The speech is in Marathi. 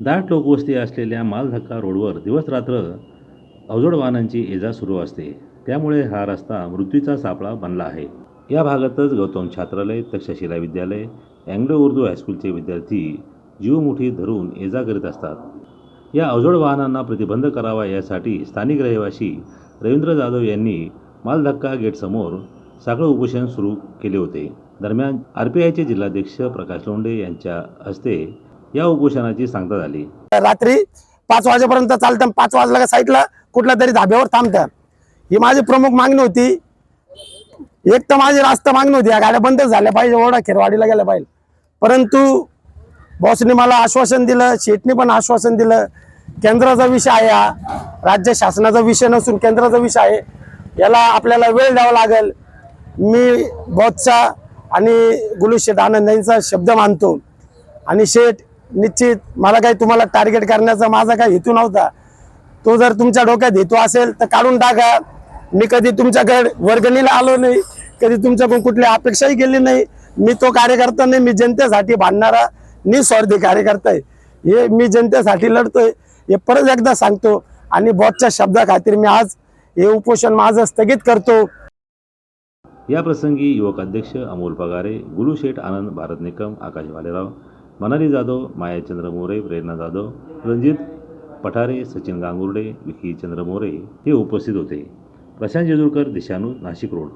दाट लोकवस्ती असलेल्या मालधक्का रोडवर दिवसरात्र अवजड वाहनांची ये जा सुरू असते. त्यामुळे हा रस्ता मृत्यूचा सापळा बनला आहे. या भागातच गौतम छात्रालय तक्षशिला विद्यालय अँग्लो उर्दू हायस्कूलचे विद्यार्थी जीवमुठी धरून ये जा करीत असतात. या अवजड वाहनांना प्रतिबंध करावा यासाठी स्थानिक रहिवासी रवींद्र जाधव यांनी मालधक्का गेटसमोर साखळ उपोषण सुरू केले होते. दरम्यान आर पी आयचे जिल्हाध्यक्ष प्रकाश लोंढे यांच्या हस्ते या उपोषणाची सांगता झाली. रात्री पाच वाजेपर्यंत चालतं पाच वाजला का साईडला कुठल्या तरी धाब्यावर थांबतात ही माझी प्रमुख मागणी होती. एक तर माझी रास्त मागणी होती या गाड्या बंद झाल्या पाहिजे ओढा खेरवाडीला गेल्या पाहिजे. परंतु बॉसने मला आश्वासन दिलं शेटने पण आश्वासन दिलं केंद्राचा विषय आहे हा. राज्य शासनाचा विषय नसून केंद्राचा विषय आहे. याला आपल्याला वेळ द्यावा लागेल. मी बॉसचा आणि गुलू शेठ आनंद यांचा शब्द मानतो. आणि शेठ निश्चित. मला काही तुम्हाला टार्गेट करण्याचा माझा काही हेतू नव्हता. तो जर तुमच्या डोक्यात हेतू असेल तर काढून टाका. मी कधी तुमच्याकडे वर्गणीला आलो नाही. कधी तुमच्याकडून कुठली अपेक्षाही केली नाही. मी तो कार्यकर्ता नाही मी जनतेसाठी भांडणारा निस्वार्थी कार्यकर्ता आहे. हे मी जनतेसाठी लढतोय. हे परत एकदा सांगतो आणि बॉसच्या शब्दा खातीर मी आज हे उपोषण माझं स्थगित करतो. या प्रसंगी युवक अध्यक्ष अमोल पगारे गुरु शेठ आनंद भारत निकम आकाश भालेराव मनाली जाधव मायाचंद्र मोरे प्रेरणा जाधव रणजित पठारे सचिन गांगुर्डे विकी चंद्र मोरे हे उपस्थित होते. प्रशांत जेजुरकर दिशानू नाशिक रोड.